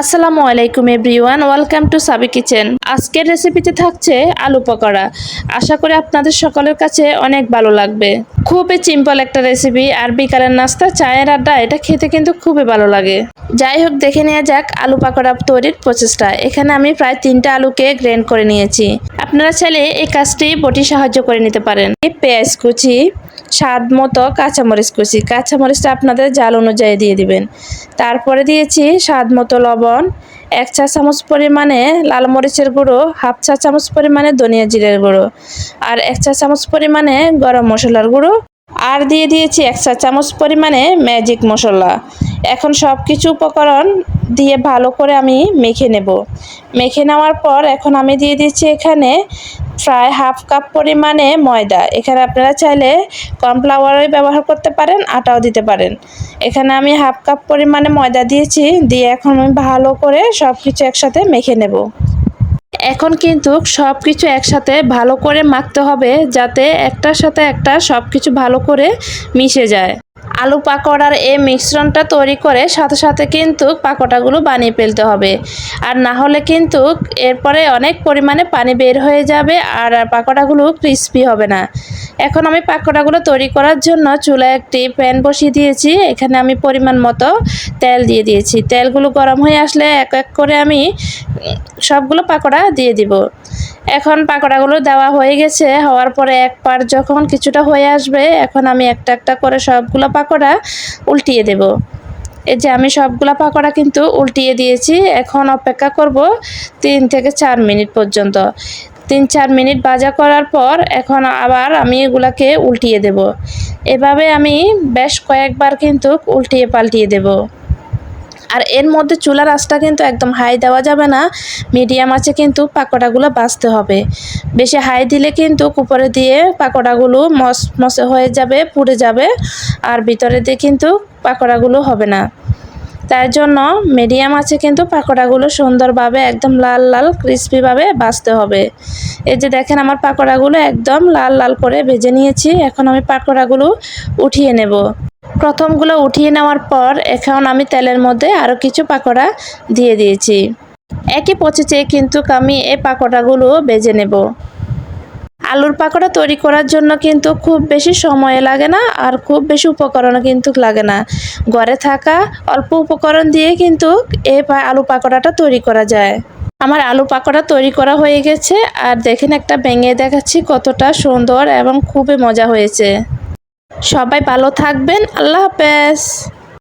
আসসালামু আলাইকুম everyone, welcome to Sabi kitchen. আজকের রেসিপিতে থাকছে আলু পকোড়া। আশা করি আপনাদের সকলের কাছে অনেক ভালো লাগবে। খুবই সিম্পল একটা রেসিপি আর বিকালের নাস্তা, চায়ের আড্ডা, এটা খেতে কিন্তু খুবই ভালো লাগে। যাই হোক, দেখে নেওয়া যাক আলু পাকোড়া তৈরির প্রচেষ্টা। এখানে আমি প্রায় তিনটা আলুকে গ্রেন্ড করে নিয়েছি। আপনারা চাইলে এই কাজটি বটি সাহায্য করে নিতে পারেন। পেঁয়াজ কুচি স্বাদ মতো কাঁচামরিচ কুচি। কাঁচামরিচটা আপনাদের জাল অনুযায়ী দিয়ে দিবেন। তারপরে দিয়েছি স্বাদ মতো লবণ, এক চা চামচ পরিমাণে লাল মরিচের গুঁড়ো, হাফ চা চামচ পরিমাণে ধনিয়া জিরের গুঁড়ো আর এক চা চামচ পরিমাণে গরম মশলার গুঁড়ো। আর দিয়ে দিয়েছি এক চা চামচ পরিমাণে ম্যাজিক মশলা। এখন সব কিছু উপকরণ দিয়ে ভালো করে আমি মেখে নেব। মেখে নেওয়ার পর এখন আমি দিয়ে দিচ্ছি এখানে প্রায় হাফ কাপ পরিমাণে ময়দা। এখানে আপনারা চাইলে কর্নফ্লাওয়ারও ব্যবহার করতে পারেন, আটাও দিতে পারেন। এখানে আমি হাফ কাপ পরিমাণে ময়দা দিয়েছি, দিয়ে এখন আমি ভালো করে সব কিছু একসাথে মেখে নেব। এখন কিন্তু সব কিছু একসাথে ভালো করে মাখতে হবে, যাতে একটার সাথে একটা সব কিছু ভালো করে মিশে যায়। আলু পাকোড়ার এই মিশ্রণটা তৈরি করে সাথে সাথে কিন্তু পাকোড়াগুলো বানিয়ে ফেলতে হবে। আর না হলে কিন্তু এরপরে অনেক পরিমাণে পানি বের হয়ে যাবে আর পাকোড়াগুলো ক্রিস্পি হবে না। এখন আমি পাকোড়াগুলো তৈরি করার জন্য চুলায় একটি প্যান বসিয়ে দিয়েছি। এখানে আমি পরিমাণ মতো তেল দিয়ে দিয়েছি। তেলগুলো গরম হয়ে আসলে এক এক করে আমি সবগুলো পাকোড়া দিয়ে দিব। এখন পাকোড়াগুলো দেওয়া হয়ে গেছে। হওয়ার পরে এক পার যখন কিছুটা হয়ে আসবে, এখন আমি একটা একটা করে সবগুলো পাকোড়া উল্টিয়ে দেব। এই যে আমি সবগুলো পাকোড়া কিন্তু উল্টিয়ে দিয়েছি। এখন অপেক্ষা করব তিন থেকে চার মিনিট পর্যন্ত। তিন চার মিনিট ভাজা করার পর এখন আবার আমি এগুলাকে উল্টিয়ে দেব। এভাবে আমি বেশ কয়েকবার কিন্তু উল্টিয়ে পাল্টিয়ে দেবো। আর এর মধ্যে চুলার আঁচটা কিন্তু একদম হাই দেওয়া যাবে না মিডিয়াম আছে কিন্তু পাকোড়াগুলো বাঁচতে হবে। বেশি হাই দিলে কিন্তু কুপরে দিয়ে পাকোড়াগুলো মস, মসে হয়ে যাবে, পুড়ে যাবে, আর ভিতরে দিয়ে কিন্তু পাকোড়াগুলো হবে না। তার জন্য মিডিয়াম আছে কিন্তু পাকোড়াগুলো সুন্দরভাবে একদম লাল লাল ক্রিস্পিভাবে বাছতে হবে। এই যে দেখেন আমার পাকোড়াগুলো একদম লাল লাল করে ভেজে নিয়েছি, এখন আমি পাকোড়াগুলো উঠিয়ে নেব। প্রথমগুলো উঠিয়ে নেওয়ার পর এখন আমি তেলের মধ্যে আরও কিছু পাকোড়া দিয়ে দিয়েছি। একই পচেছে কিন্তু আমি এই পাকোড়াগুলো বেজে নেব। আলুর পাকোড়া তৈরি করার জন্য কিন্তু খুব বেশি সময় লাগে না আর খুব বেশি উপকরণও কিন্তু লাগে না। ঘরে থাকা অল্প উপকরণ দিয়ে কিন্তু এই আলু পাকোড়াটা তৈরি করা যায়। আমার আলু পাকোড়া তৈরি করা হয়ে গেছে আর দেখেন একটা ভেঙে দেখাচ্ছি কতটা সুন্দর এবং খুবই মজা হয়েছে। সবাই ভালো থাকবেন, আল্লাহ হাফেজ।